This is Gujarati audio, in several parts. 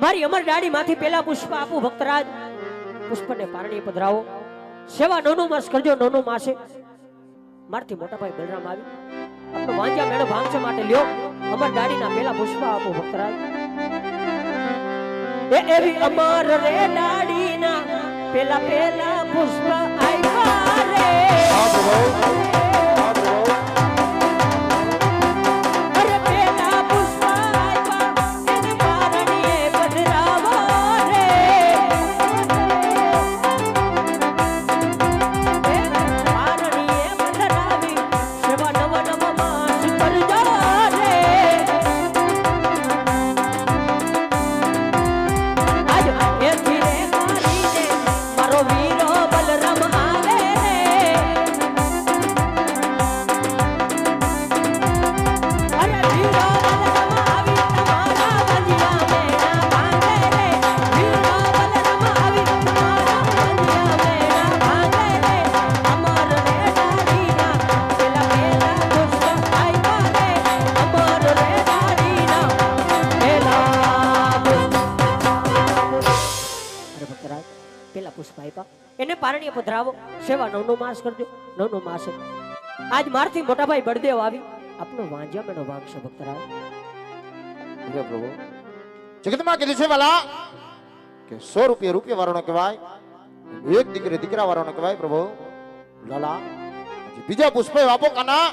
મારી અમર ડાડી માંથી પેલા પુષ્પ આપું, ભક્તરાજ. પુષ્પને પારણી પધરાવો. સેવા નોનું માસ કરજો, નોનો માસે. મારથી મોટા ભાઈ બલરામ આવી. આપણો વાંજા મેળો ભાંગશે માટે લ્યો. અમર ડાળીના પેલા પુષ્પ આપો, ભક્તરાજ. એ એવી અમર રે ડાળીના પેલા પેલા પુષ્પ આવ્યા રે. પેલા પુષ્પ આપ્યા એને પારણીય પધરાવો. સેવા નવનો માસ કરજો. નવનો માસ આજ મારથી મોટાભાઈ બળદેવ આવી. આપનો વાંજ્યા મેનો વાંગશે ભક્તરાજ હે પ્રભુ. જગતમાં કીધું છે વાલા કે સો રૂપિયા રૂપિયા વાળાનો કહેવાય. એક દીકરી દીકરા વાળાનો કહેવાય પ્રભુ. લાલા બીજા પુષ્પ આપો કાના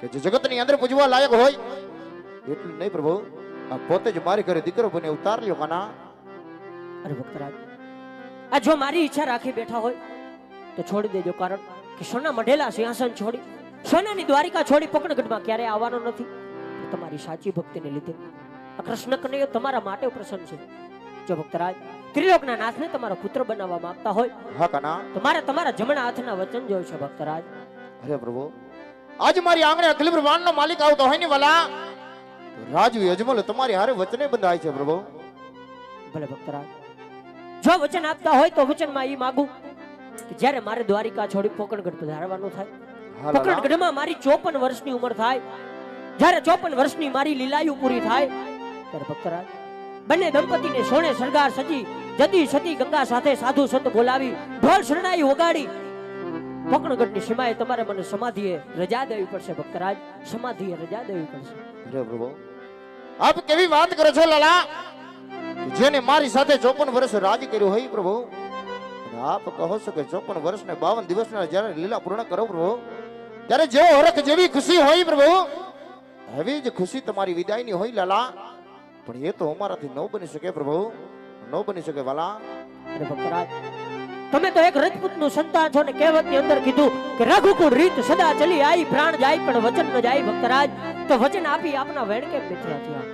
કે જે જગતની અંદર પૂજવા લાયક હોય. એટલું નહીં પ્રભુ. આ પોતે જ મારી ઘરે દીકરો બને ઉતાર લ્યો કાના. અરે ભક્તરાજ આ જો મારી ઈચ્છા રાખી બેઠા હોય તો છોડી દેજો. કારણ કે સોના મઢેલા સિંહાસન છોડી સોનાની દ્વારિકા છોડી પકડગઢમાં ક્યારે આવવાનો નથી. તમારી સાચી ભક્તિને લીધે આ કૃષ્ણ કનૈયો તમારા માટે પ્રસન્ન છે. જો ભક્તરાજ ત્રિલોકના નાથને તમારો પુત્ર બનાવવા માંગતા હોય હા કના. તમારે તમારા જમણા હાથના વચન જોયું છે ભક્તરાજ અરે પ્રભુ આજ મારી આંગણે અખિલ બ્રહ્માંડનો માલિક આવતો હોય ને વાલા રાજુ યજમલ તમારી હારે વચને બંધાય છે પ્રભુ. ભલે ભક્તરાજ જો વચન આપતા હોય તો વચનમાં એ માગું કે જ્યારે મારે દ્વારિકા છોડી પોકણગઢ પધારવાનું થાય પોકણગઢમાં મારી ચોપન વર્ષની ઉંમર થાય જ્યારે ચોપન વર્ષની મારી લીલાયુ પૂરી થાય ત્યારે ભક્તરાજ બંને દંપતીને સોણે સરગાર સજી જતી સતી ગંગા સાથે સાધુ સંત બોલાવી ઢોલ શરણાઈ વગાડી. પોકણગઢની સીમાએ તમારે મને સમાધિએ રજા દેવી પડશે ભક્તરાજ સમાધિએ રજા દેવી પડશે. પ્રભુ. આપ કેવી વાત કરો છો લાલા? જેને મારી સાથે ચોપન વર્ષ રાજ કર્યું હોય પ્રભુ. આપ કહો છો કે ચોપન વર્ષ ને બાવન દિવસના જ્યારે લીલા પૂર્ણ કરો પ્રભુ ત્યારે જેવો હરખ જેવી ખુશી હોય પ્રભુ. એવી જ ખુશી તમારી વિદાયની હોય લાલા. પણ એ તો અમારાથી ન બની શકે પ્રભુ ન બની શકે વાલા. તમે તો એક રજપૂતનું સંતાન છો ને કહેવતની અંદર કીધું કે રઘુકુળ રીત સદા ચલી આઈ પ્રાણ જાય પણ વચન ન જાય ભક્તરાજ. તો વચન આપી આપના વેણ કેમ છે થયા.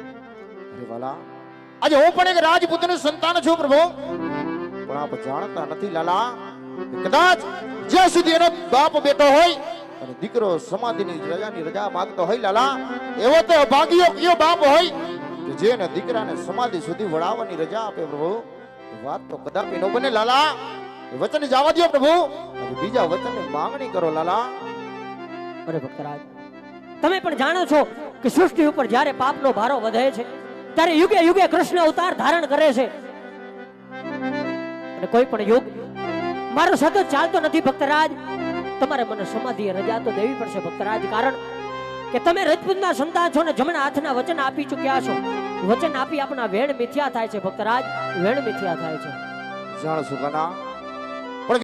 અરે વાલા આજે હું પણ એક રાજપૂતનું સંતાન છું પ્રભુ. પણ આપ જાણતા નથી લાલા કદાચ જ્યાં સુધી એનો બાપ બેટો હોય અને દીકરો સમાધિની રજાની રજા માંગતો હોય લાલા એવો તો અભાગ્યો કયો બાપ હોય કે જેને દીકરાને સમાધિ સુધી વળાવવાની રજા આપે પ્રભુ? વાત તો કદાપી ન બને લાલા. વચન જવા દો પ્રભુ. અને બીજા વચનની માંગણી કરો લાલા. અરે ભક્તરાજ તમે પણ જાણો છો કે સૃષ્ટિ ઉપર જ્યારે પાપનો ભારો વધે છે ત્યારે યુગે યુગે કૃષ્ણ અવતાર ધારણ કરે છે. અને કોઈ પણ યુગ, મારો સતત ચાલતો નથી ભક્તરાજ. તમારે મને સમાધિએ રજા તો દેવી પડશે ભક્તરાજ, કારણ કે તમે રજપૂતના સંતાન છો ને જમણા હાથના વચન આપી ચૂક્યા છો. વચન આપી આપણા વેણ મિથ્યા થાય છે ભક્તરાજ, વેણ મિથ્યા થાય છે. જાણ સુકાના